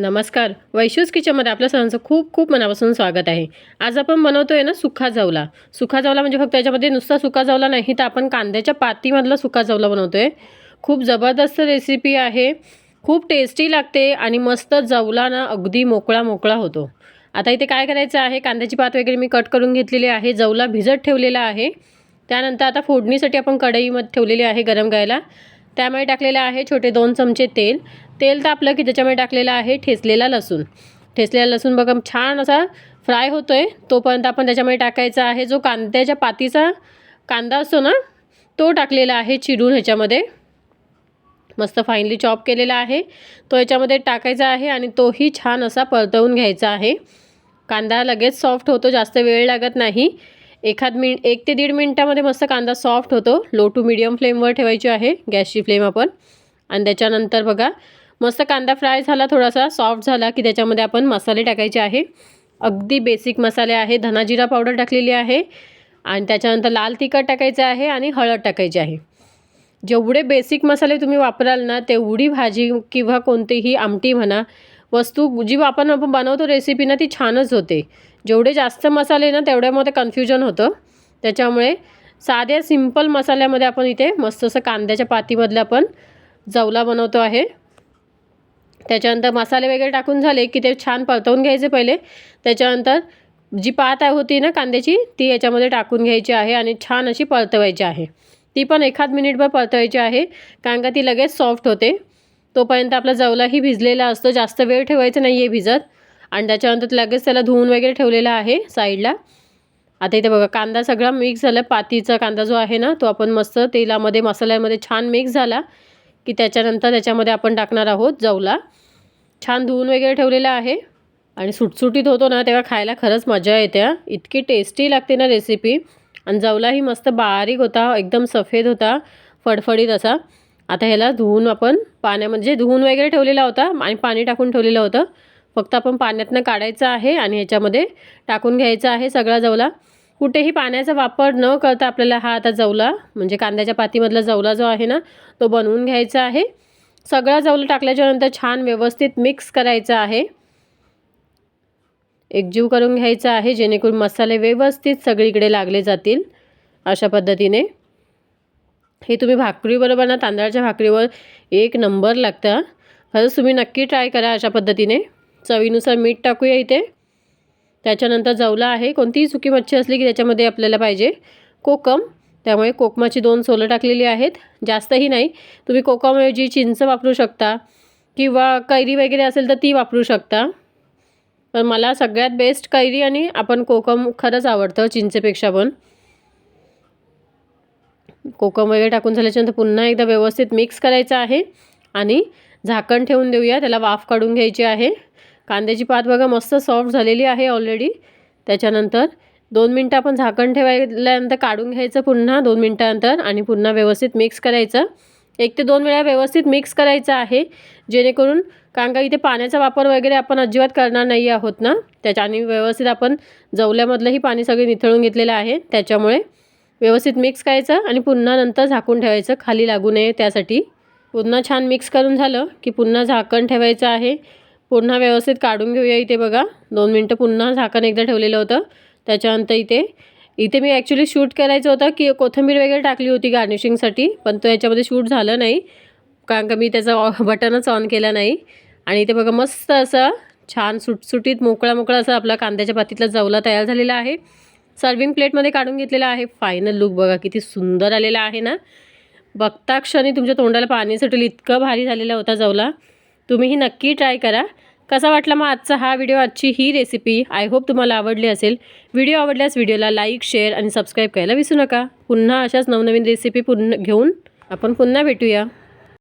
नमस्कार. वैशूज किचनमध्ये आपल्या सर्वांचं खूप खूप मनापासून स्वागत आहे. आज आपण बनवतोय ना सुखा जवला. सुखा जवला म्हणजे फक्त याच्यामध्ये नुसता सुका जवला नाही तर आपण कांद्याच्या पातीमधला सुका जवला बनवतोय. खूप जबरदस्त रेसिपी आहे. खूप टेस्टी लागते आणि मस्त जवला ना अगदी मोकळा मोकळा होतो. आता इथे काय करायचं आहे? कांद्याची पात वगैरे मी कट करून घेतलेली आहे. जवला भिजत ठेवलेला आहे. त्यानंतर आता फोडणीसाठी आपण कढईमध्ये ठेवलेली आहे गरम करायला. त्यामुळे टाकलेलं आहे छोटे दोन चमचे तेल. तेल तापलं की त्याच्यामध्ये टाकलेलं आहे ठेचलेला लसूण. ठेचलेला लसूण बघा छान असा फ्राय होतो आहे तोपर्यंत आपण त्याच्यामध्ये टाकायचा आहे जो कांद्याच्या पातीचा कांदा असतो ना तो टाकलेला आहे चिरून ह्याच्यामध्ये. मस्त फाईनली चॉप केलेला आहे. तो याच्यामध्ये टाकायचा आहे आणि तोही छान असा परतवून घ्यायचा आहे. कांदा लगेच सॉफ्ट होतो जास्त वेळ लागत नाही. एखाद मिन एक ते दीड मिनटामध्ये मस्त कांदा सॉफ्ट होतो. लो टू मिडियम फ्लेमवर ठेवायची आहे गॅसची फ्लेम आपण. आणि त्याच्यानंतर बघा मस्त कांदा फ्राय झाला थोडासा सॉफ्ट झाला की त्याच्यामध्ये आपण मसाले टाकायचे आहे. अगदी बेसिक मसाले आहे. धनाजिरा पावडर टाकलेली आहे आणि त्याच्यानंतर लाल तिखट टाकायचं आहे आणि हळद टाकायची आहे. जेवढे बेसिक मसाले तुम्ही वापराल ना तेवढी भाजी किंवा कोणतीही आमटी म्हणा वस्तू जी आपण आपण बनवतो रेसिपी ना ती छानच होते. जेवढे जास्त मसाले ना तेवढ्यामध्ये कन्फ्युजन होतं. त्याच्यामुळे साध्या सिंपल मसाल्यामध्ये आपण इथे मस्त असं कांद्याच्या पातीमधलं आपण जवला बनवतो आहे. त्याच्यानंतर मसाले वगैरे टाकून झाले की ते छान परतवून घ्यायचे पहिले. त्याच्यानंतर जी पात होती ना कांद्याची ती याच्यामध्ये टाकून घ्यायची आहे आणि छान अशी परतवायची आहे. ती पण एखाद मिनिटभर परतवायची आहे कारण का ती लगेच सॉफ्ट होते. तोपर्यंत आपला जवलाही भिजलेला असतो जास्त वेळ ठेवायचं नाही आहे भिजत. आणि त्याच्यानंतर लगेच त्याला धुवून वगैरे ठेवलेला आहे साईडला. आता इथे बघा कांदा सगळा मिक्स झाला. पातीचा कांदा जो आहे ना तो आपण मस्त तेलामध्ये मसाल्यामध्ये छान मिक्स झाला. की त्याच्यानंतर त्याच्यामध्ये आपण टाकणार आहोत जवला. छान धुवून वगैरे ठेवलेला आहे. आणि सुटसुटीत होतो ना तेव्हा खायला खरंच मजा येते इतकी टेस्टी लागते ना रेसिपी आणि जवलाही मस्त बारीक होता एकदम सफेद होता फडफडीत असा. आता ह्याला धुवून आपण पाण्यामध्ये म्हणजे धुवून वगैरे ठेवलेला होता आणि पाणी टाकून ठेवलेलं होतं. फक्त आपण पाण्यातनं काढायचं आहे आणि ह्याच्यामध्ये टाकून घ्यायचं आहे सगळा जवला. कुठेही पाण्याचा वापर न करता आपल्याला हा आता जवला म्हणजे कांद्याच्या पातीमधला जवला जो आहे ना तो बनवून घ्यायचा आहे. सगळा जवला टाकल्याच्यानंतर छान व्यवस्थित मिक्स करायचा आहे. एकजीव करून घ्यायचा आहे जेणेकरून मसाले व्यवस्थित सगळीकडे लागले जातील अशा पद्धतीने. हे तुम्ही भाकरीबरोबर ना तांदळाच्या भाकरीवर एक नंबर लागतं. खरंच तुम्ही नक्की ट्राय करा अशा पद्धतीने. चवीनुसार मीठ टाकूया इथे. त्याच्यानंतर जवला आहे. कोणतीही सुकी मच्छी असली की त्याच्यामध्ये आपल्याला पाहिजे कोकम. त्यामुळे कोकमाची दोन सोलं टाकलेली आहेत. जास्तही नाही. तुम्ही कोकमऐवजी चिंच वापरू शकता किंवा कैरी वगैरे असेल तर ती वापरू शकता. पण मला सगळ्यात बेस्ट कैरी आणि आपण कोकम खरंच आवडतं चिंचेपेक्षा पण. कोकम वगैरे टाकून झाल्याच्यानंतर पुन्हा एकदा व्यवस्थित मिक्स करायचं आहे. आणि झाकण ठेवून देऊया. त्याला वाफ काढून घ्यायची आहे. कांद्याची पात बघा मस्त सॉफ्ट झालेली आहे ऑलरेडी त्याच्यानंतर दोन मिनटं आपण झाकण ठेवायल्यानंतर काढून घ्यायचं पुन्हा दोन मिनटानंतर आणि पुन्हा व्यवस्थित मिक्स करायचं. एक ते दोन वेळा व्यवस्थित मिक्स करायचं आहे जेणेकरून कारण का इथे पाण्याचा वापर वगैरे आपण अजिबात करणार नाही आहोत ना? त्याच्याने व्यवस्थित आपण जवल्यामधलंही पाणी सगळे निथळून घेतलेलं आहे त्याच्यामुळे व्यवस्थित मिक्स करायचं आणि पुन्हा नंतर झाकून ठेवायचं खाली लागू नये त्यासाठी. पुन्हा छान मिक्स करून झालं की पुन्हा झाकण ठेवायचं आहे. पुन्हा व्यवस्थित काढून घेऊया इथे बघा. दोन मिनटं पुन्हा झाकण एकदा ठेवलेलं होतं. त्याच्यानंतर इथे इथे मी ॲक्च्युली शूट करायचं होतं की कोथिंबीर वगैरे टाकली होती गार्निशिंगसाठी पण तो याच्यामध्ये शूट झालं नाही. कारण का मी त्याचा बटनच ऑन केला नाही. आणि इथे बघा मस्त असं छान सुटसुटीत मोकळा मोकळा असं आपला कांद्याच्या पातीतला जवला तयार झालेला आहे. सर्विंग प्लेटमध्ये काढून घेतलेला आहे. फायनल लुक बघा किती सुंदर आलेला आहे ना. बघता क्षणी तुमच्या तोंडाला पाणी सुटेल. इतकं भारी झालेला होता जवला. तुम्हीही नक्की ट्राय करा. कसा वाटला मग आजचा हा व्हिडिओ? आजची ही रेसिपी आय होप तुम्हाला आवडली असेल. व्हिडिओ आवडल्यास व्हिडिओला लाईक शेअर आणि सबस्क्राईब करायला विसरू नका. पुन्हा अशाच नवनवीन रेसिपी पुन्हा घेऊन आपण पुन्हा भेटूया.